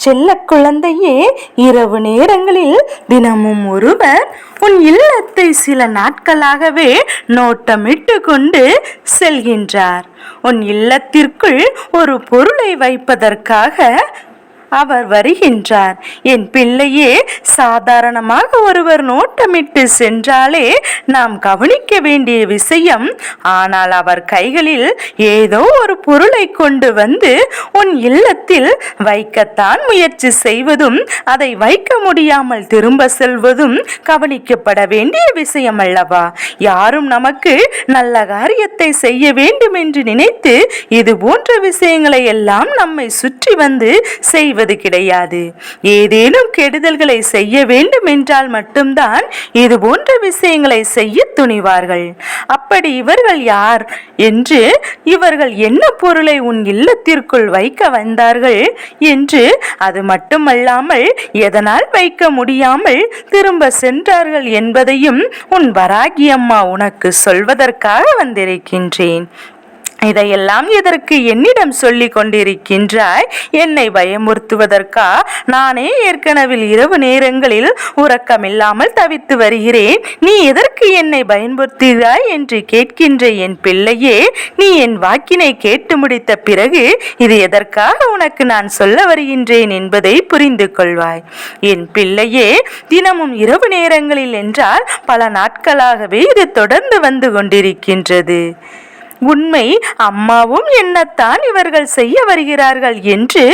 செல்ல குழந்தையே இரவு நேரங்களில் தினமும் ஒருவர் உன் இல்லத்தை சில நாட்களாகவே நோட்டமிட்டு கொண்டு செல்கின்றார். உன் இல்லத்திற்குள் ஒரு பொருளை வைப்பதற்காக அவர் வருகின்றார். என் பிள்ளையே சாதாரணமாக ஒருவர் நோட்டமிட்டு சென்றாலே நாம் கவனிக்க வேண்டிய விஷயம் ஆனால் அவர் கைகளில் ஏதோ ஒரு பொருளை கொண்டு வந்து உன் இல்லத்தில் வைக்கத்தான் முயற்சி செய்வதும் அதை வைக்க முடியாமல் திரும்ப செல்வதும் கவனிக்கப்பட வேண்டிய விஷயம் அல்லவா? யாரும் நமக்கு நல்ல காரியத்தை செய்ய வேண்டும் என்று நினைத்து இது போன்ற விஷயங்களை எல்லாம் நம்மை சுற்றி வந்து செய்வது கிடையாது. ஏதேனும் கெடுதல்களை செய்ய வேண்டும் என்றால் மட்டும்தான் இது போன்ற விஷயங்களை செய்ய துணிவார்கள். அப்படி இவர்கள் யார் என்று இவர்கள் என்ன பொருளை உன் இல்லத்திற்குள் வைக்க வந்தார்கள் என்று அது மட்டுமல்லாமல் எதனால் வைக்க முடியாமல் திரும்ப சென்றார்கள் என்பதையும் உன் வராகி அம்மா உனக்கு சொல்வதற்காக வந்திருக்கின்றேன். இதையெல்லாம் எதற்கு என்னிடம் சொல்லி கொண்டிருக்கின்றாய்? என்னை பயமுறுத்துவதற்கா? நானே ஏற்கனவே இரவு நேரங்களில் உறக்கமில்லாமல் தவித்து வருகிறேன். நீ எதற்கு என்னை பயன்படுத்துகிறாய் என்று கேட்கின்ற என் பிள்ளையே நீ என் வாக்கினை கேட்டு முடித்த பிறகு இது எதற்காக உனக்கு நான் சொல்ல வருகின்றேன் என்பதை புரிந்து கொள்வாய். என் பிள்ளையே தினமும் இரவு நேரங்களில் என்றால் பல நாட்களாகவே இது தொடர்ந்து வந்து கொண்டிருக்கின்றது. உண்மை அம்மாவும் என்னத்தான் இவர்கள் செய்ய வருகிறார்கள் என்று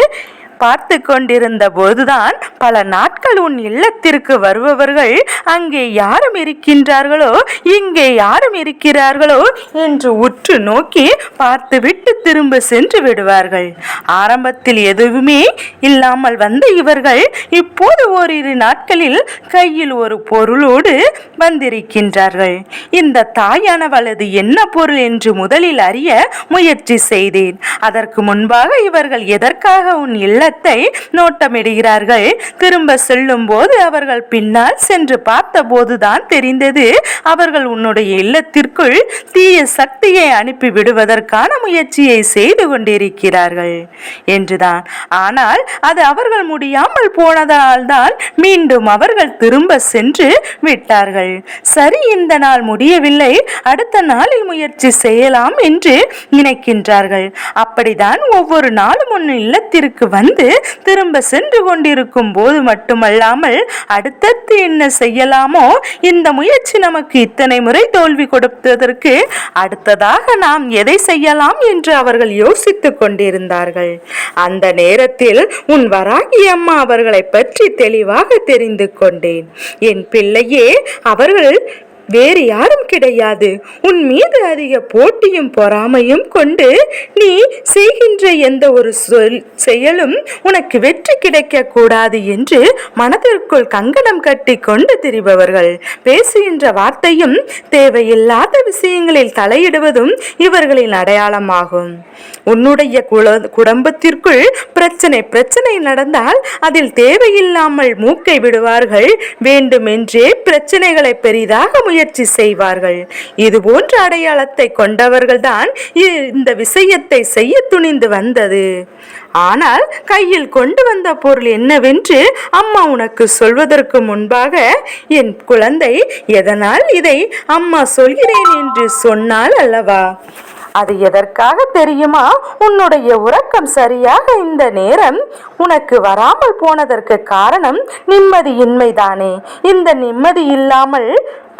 பார்த்து கொண்டிருந்த போதுதான் பல நாட்கள் உன் இல்லத்திற்கு வருபவர்கள் அங்கே யாரும் இருக்கின்றார்களோ இங்கே யாரும் இருக்கிறார்களோ என்று உற்று நோக்கி பார்த்துவிட்டு திரும்ப சென்று விடுவார்கள். ஆரம்பத்தில் எதுவுமே இல்லாமல் வந்த இவர்கள் இப்போது ஓரிரு நாட்களில் கையில் ஒரு பொருளோடு வந்திருக்கின்றார்கள். இந்த தாயானவளது என்ன பொருள் என்று முதலில் அறிய முயற்சி செய்தேன். அதற்கு முன்பாக இவர்கள் எதற்காக உன் இல்ல இடத்தை நோட்டமிடுகிறார்கள். திரும்ப செல்லும் போது அவர்கள் பின்னால் சென்று பார்த்தபோதுதான் தெரிந்தது அவர்கள் உன்னுடைய இல்லத்திற்குள் தீய சக்தியை அனுப்பி விடுவதற்கான முயற்சியை செய்து கொண்டிருக்கிறார்கள் என்றுதான். ஆனால் அது அவர்கள் முடியாமல் போனதால்தான் மீண்டும் அவர்கள் திரும்ப சென்று விட்டார்கள். சரி இந்த நாள் முடியவில்லை அடுத்த நாளில் முயற்சி செய்யலாம் என்று நினைக்கின்றார்கள். அப்படிதான் ஒவ்வொரு நாளும் உன் இல்லத்திற்கு வந்து திரும்ப சென்று கொண்டிருக்கும் போது மட்டுமல்லாமல் அடுத்தடுத்து என்ன செய்யலாமோ இந்த முயற்சி நமக்கு இத்தனை முறை தோல்வி கொடுத்ததற்கு அடுத்ததாக நாம் எதை செய்யலாம் என்று அவர்கள் யோசித்துக் கொண்டிருந்தார்கள். அந்த நேரத்தில் உன் வராகி அம்மா அவர்களை பற்றி தெளிவாக தெரிந்து கொண்டேன். என் பிள்ளையே அவர்கள் வேறு யாரும் கிடையாது. உன் மீது அதிக போட்டியும் பொறாமையும் கொண்டு நீ செய்கின்ற எந்த ஒரு சொல் செயலும் உனக்கு வெற்றி கிடைக்க கூடாது என்று மனதிற்குள் கங்கணம் கட்டி கொண்டு திரிபவர்கள். பேசுகின்ற வார்த்தையும் தேவையில்லாத விஷயங்களில் தலையிடுவதும் இவர்களின் அடையாளமாகும். உன்னுடைய குல குடும்பத்திற்குள் பிரச்சனை பிரச்சனை நடந்தால் அதில் தேவையில்லாமல் மூக்கை விடுவார்கள். வேண்டுமென்றே பிரச்சனைகளை பெரிதாக முயற்சி முயற்சி செய்வார்கள். இது போன்ற அடையாளத்தை கொண்டவர்கள்தான் இந்த விஷயத்தை செய்ய துணிந்து வந்தது. ஆனால் கையில் கொண்டு வந்த பொருள் என்னவென்று அம்மா உனக்கு சொல்வதற்கு முன்பாக என் குழந்தை எதனால் இதை அம்மா சொல்கிறேன் என்று சொன்னால் அல்லவா? அது எதற்காக தெரியுமா? உன்னுடைய உறக்கம் சரியாக இந்த நேரம் உனக்கு வராமல் போனதற்கு காரணம் நிம்மதியின்மைதானே. இந்த நிம்மதி இல்லாமல்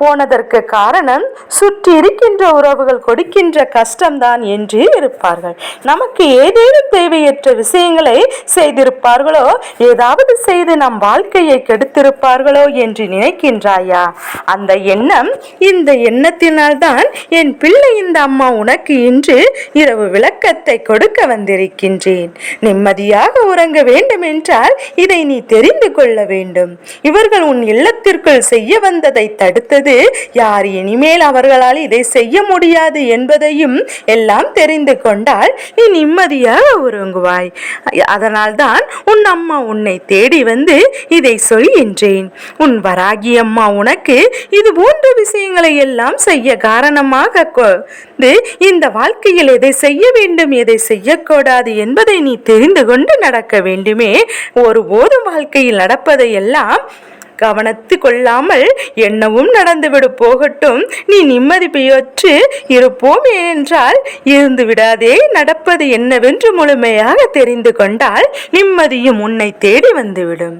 போனதற்கு காரணம் சுற்றி இருக்கின்ற உறவுகள் கொடுக்கின்ற கஷ்டம்தான் என்று இருப்பார்கள். நமக்கு ஏதேனும் தேவையற்ற விஷயங்களை செய்திருப்பார்களோ ஏதாவது செய்து நம் வாழ்க்கையை கெடுத்திருப்பார்களோ என்று நினைக்கின்றாயா? அந்த எண்ணம் இந்த எண்ணத்தினால்தான் என் பிள்ளை இந்த அம்மா உனக்கு இன்று இரவு விளக்கத்தை கொடுக்க வந்திருக்கின்றேன். நிம்மதியாக உறங்க வேண்டும் என்றால் இதை நீ தெரிந்து கொள்ள வேண்டும். இவர்கள் உன் இல்லத்திற்குள் செய்ய வந்ததை தடுத்தது விட்டது யார் இனிமேல் அவர்களால் இதை செய்ய முடியாது என்பதையும் எல்லாம் தெரிந்து கொண்டால் நீ நிம்மதியாக உறங்குவாய். அதனால்தான் உன் அம்மா உன்னை தேடி வந்து இதை சொல்கின்றேன் உன் வராகி அம்மா உனக்கு இது போன்ற விஷயங்களை எல்லாம் செய்ய காரணமாக கொண்டு இந்த வாழ்க்கையில் எதை செய்ய வேண்டும் எதை செய்யக்கூடாது என்பதை நீ தெரிந்து கொண்டு நடக்க வேண்டுமே. ஒருபோதும் வாழ்க்கையில் நடப்பதை எல்லாம் கவனத்து கொள்ளாமல் என்னவும் நடந்துவிடு போகட்டும். நீ நிம்மதி பெயற்று இருப்போம் ஏனென்றால் இருந்து விடாதே நடப்பது என்னவென்று முழுமையாக தெரிந்து கொண்டால் நிம்மதியும் உன்னை தேடி வந்துவிடும்.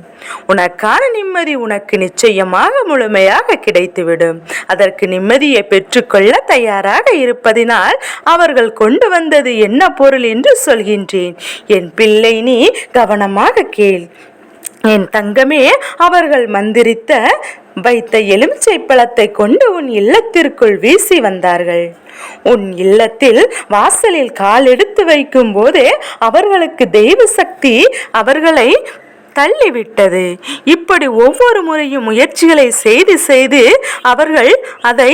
உனக்கான நிம்மதி உனக்கு நிச்சயமாக முழுமையாக கிடைத்துவிடும். அதற்கு நிம்மதியை பெற்றுக்கொள்ள தயாராக இருப்பதினால் அவர்கள் கொண்டு வந்தது என்ன பொருள் என்று சொல்கின்றேன். என் பிள்ளை நீ கவனமாக கேள். என் தங்கமே அவர்கள் மந்திரித்த வைத்த எலுமிச்சை பழத்தை கொண்டு உன் இல்லத்திற்குள் வீசி வந்தார்கள். உன் இல்லத்தில் வாசலில் கால் எடுத்து வைக்கும் போதே அவர்களுக்கு தெய்வ சக்தி அவர்களை தள்ளிவிட்டது. இப்படி ஒவ்வொரு முறையும் முயற்சிகளை செய்து செய்து அவர்கள் அதை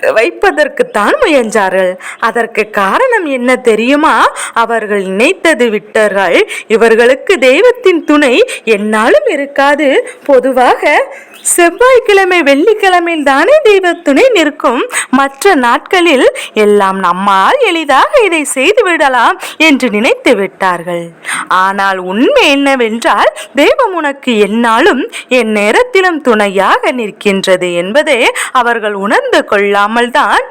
வைப்பதற்குத்தான் முயன்றார்கள். அதற்கு காரணம் என்ன தெரியுமா? அவர்கள் நினைத்தது விட்டார்கள். இவர்களுக்கு தெய்வத்தின் துணை என்னாலும் இருக்காது. பொதுவாக செவ்வாய்க்கிழமை வெள்ளிக்கிழமையில் தானே தெய்வத்துணை நிற்கும். மற்ற நாட்களில் எல்லாம் நம்மால் எளிதாக இதை செய்து விடலாம் என்று நினைத்து விட்டார்கள். ஆனால் உண்மை என்னவென்றால் தெய்வம் உனக்கு என்னாலும் என் நேரத்திலும் துணையாக நிற்கின்றது என்பதை அவர்கள் உணர்ந்து கொள்ளாமல் தான்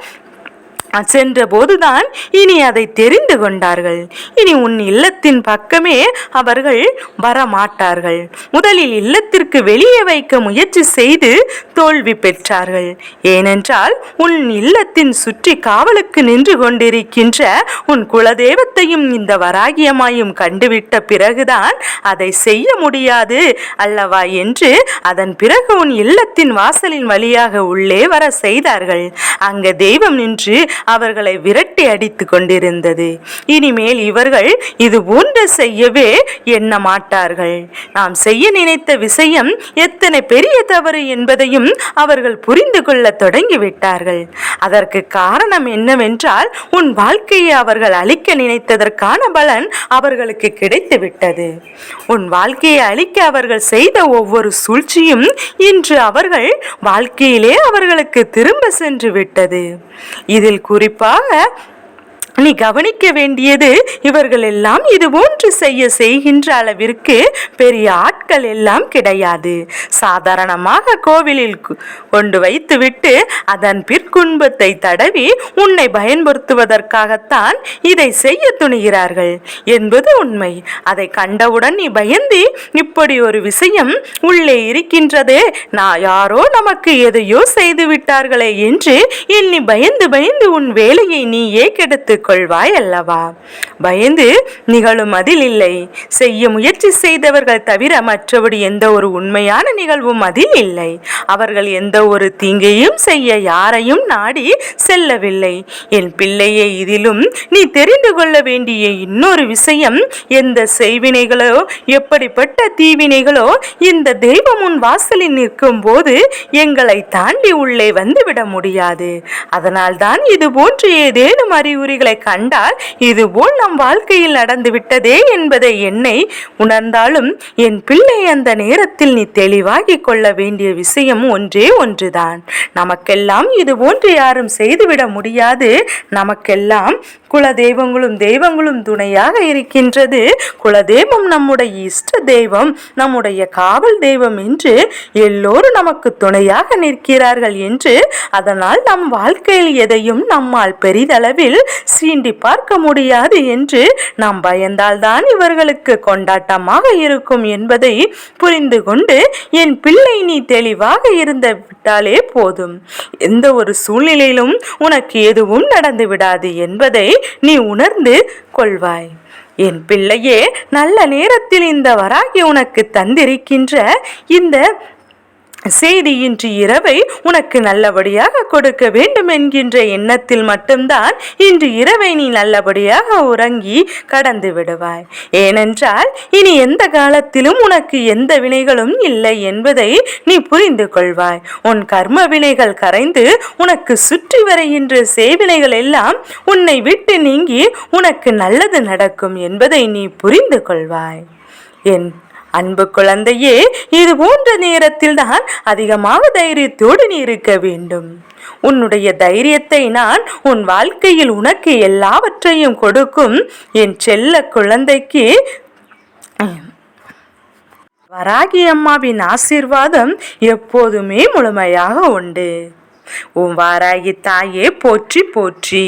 சென்ற போதுதான் இனி அதை தெரிந்து கொண்டார்கள். இனி உன் இல்லத்தின் பக்கமே அவர்கள் வரமாட்டார்கள். முதலில் இல்லத்திற்கு வெளியே வைக்க முயற்சி செய்து தோல்வி பெற்றார்கள். ஏனென்றால் உன் இல்லத்தின் சுற்றி காவலுக்கு நின்று கொண்டிருக்கின்ற உன் குலதெய்வத்தையும் இந்த வராகியமாயும் கண்டுவிட்ட பிறகுதான் அதை செய்ய முடியாது அல்லவா என்று அதன் பிறகு உன் இல்லத்தின் வாசலின் வழியாக உள்ளே வர செய்தார்கள். அங்க தெய்வம் நின்று அவர்களை விரட்டி அடித்து கொண்டிருந்தது. இனிமேல் இவர்கள் இது போன்று செய்யவே எண்ண மாட்டார்கள். நாம் செய்ய நினைத்த விஷயம் எத்தனை பெரிய தவறு என்பதையும் அவர்கள் புரிந்து கொள்ள தொடங்கிவிட்டார்கள். அதற்கு காரணம் என்னவென்றால் உன் வாழ்க்கையை அவர்கள் அழிக்க நினைத்ததற்கான பலன் அவர்களுக்கு கிடைத்து விட்டது உன் வாழ்க்கையை அழிக்க அவர்கள் செய்த ஒவ்வொரு சூழ்ச்சியும் இன்று அவர்கள் வாழ்க்கையிலே அவர்களுக்கு திரும்ப சென்று விட்டது. இதில் குறிப்பாக நீ கவனிக்க வேண்டியது இவர்கள் எல்லாம் இது போன்று செய்ய செய்கின்ற அளவிற்கு பெரிய ஆட்கள் எல்லாம் கிடையாது. சாதாரணமாக கோவிலில் கொண்டு வைத்துவிட்டு அதன் பிற்குன்பத்தை தடவி உன்னை பயன்படுத்துவதற்காகத்தான் இதை செய்ய துணிகிறார்கள். என்பது உண்மை. அதை கண்டவுடன் நீ பயந்து இப்படி ஒரு விஷயம் உள்ளே இருக்கின்றதே. நான் யாரோ நமக்கு எதையோ செய்து விட்டார்களே என்று எண்ணி பயந்து பயந்து உன் வேலையை நீயே கெடுத்து கொள்வாய் அல்லவா பயந்து நிகழும் அதில் இல்லை. செய்ய முயற்சி செய்தவர்கள் தவிர மற்றபடி எந்த ஒரு உண்மையான நிகழ்வும் அதில் இல்லை. அவர்கள் எந்த ஒரு தீங்கையும் செய்ய யாரையும் நாடி செல்லவில்லை. என் பிள்ளையை இதிலும் நீ தெரிந்து கொள்ள வேண்டிய இன்னொரு விஷயம் எந்த செய்வினைகளோ எப்படிப்பட்ட தீவினைகளோ இந்த தெய்வம் உன் வாசலில் நிற்கும் போது எங்களை தாண்டி உள்ளே வந்துவிட முடியாது. அதனால்தான் இது போன்று ஏதேனும் அறிகுறிகளை கண்டால் இதுபோல் நம் வாழ்க்கையில் நடந்து விட்டதே என்பதை என்னை உணர்ந்தாலும் என் பிள்ளை அந்த நேரத்தில் நீ தெளிவாகி கொள்ள வேண்டிய விஷயம் ஒன்றே ஒன்றுதான். நமக்கெல்லாம் இது போன்று யாரும் செய்துவிட முடியாது. நமக்கெல்லாம் குல தெய்வங்களும் தெய்வங்களும் துணையாக இருக்கின்றது. குலதெய்வம் நம்முடைய இஷ்ட தெய்வம் நம்முடைய காவல் தெய்வம் என்று எல்லோரும் நமக்கு துணையாக நிற்கிறார்கள் என்று அதனால் நம் வாழ்க்கையில் எதையும் நம்மால் பெரிதளவில் தீண்டி பார்க்க முடியாது என்று நாம் பயந்தால்தான் இவர்களுக்கு கொண்டாட்டமாக இருக்கும் என்பதை புரிந்து கொண்டு என் பிள்ளை நீ தெளிவாக இருந்த விட்டாலே போதும். எந்த ஒரு சூழ்நிலையிலும் உனக்கு எதுவும் நடந்து விடாது என்பதை நீ உணர்ந்து கொள்வாய். என் பிள்ளையே நல்ல நேரத்தில் இந்த வராகி உனக்கு தந்திருக்கின்ற இந்த செய்தி இன்று இரவை உனக்கு நல்லபடியாக கொடுக்க வேண்டும் என்கின்ற எண்ணத்தில் மட்டும்தான் இன்று இரவை நீ நல்லபடியாக உறங்கி கடந்து விடுவாய். ஏனென்றால் இனி எந்த காலத்திலும் உனக்கு எந்த வினைகளும் இல்லை என்பதை நீ புரிந்து கொள்வாய். உன் கர்ம வினைகள் கரைந்து உனக்கு சுற்றி வருகின்ற சேவினைகள் எல்லாம் உன்னை விட்டு நீங்கி உனக்கு நல்லது நடக்கும் என்பதை நீ புரிந்து கொள்வாய். என் அன்பு குழந்தையே இது போன்ற நேரத்தில் தான் அதிகமாக தைரியத்தோடு நீ இருக்க வேண்டும். உன்னுடைய தைரியத்தை நான் உன் வாழ்க்கையில் உனக்கு எல்லாவற்றையும் கொடுக்கும். என் செல்ல குழந்தைக்கு வராகி அம்மாவின் ஆசீர்வாதம் எப்போதுமே முழுமையாக உண்டு. உன் வாராகி தாயே போற்றி போற்றி.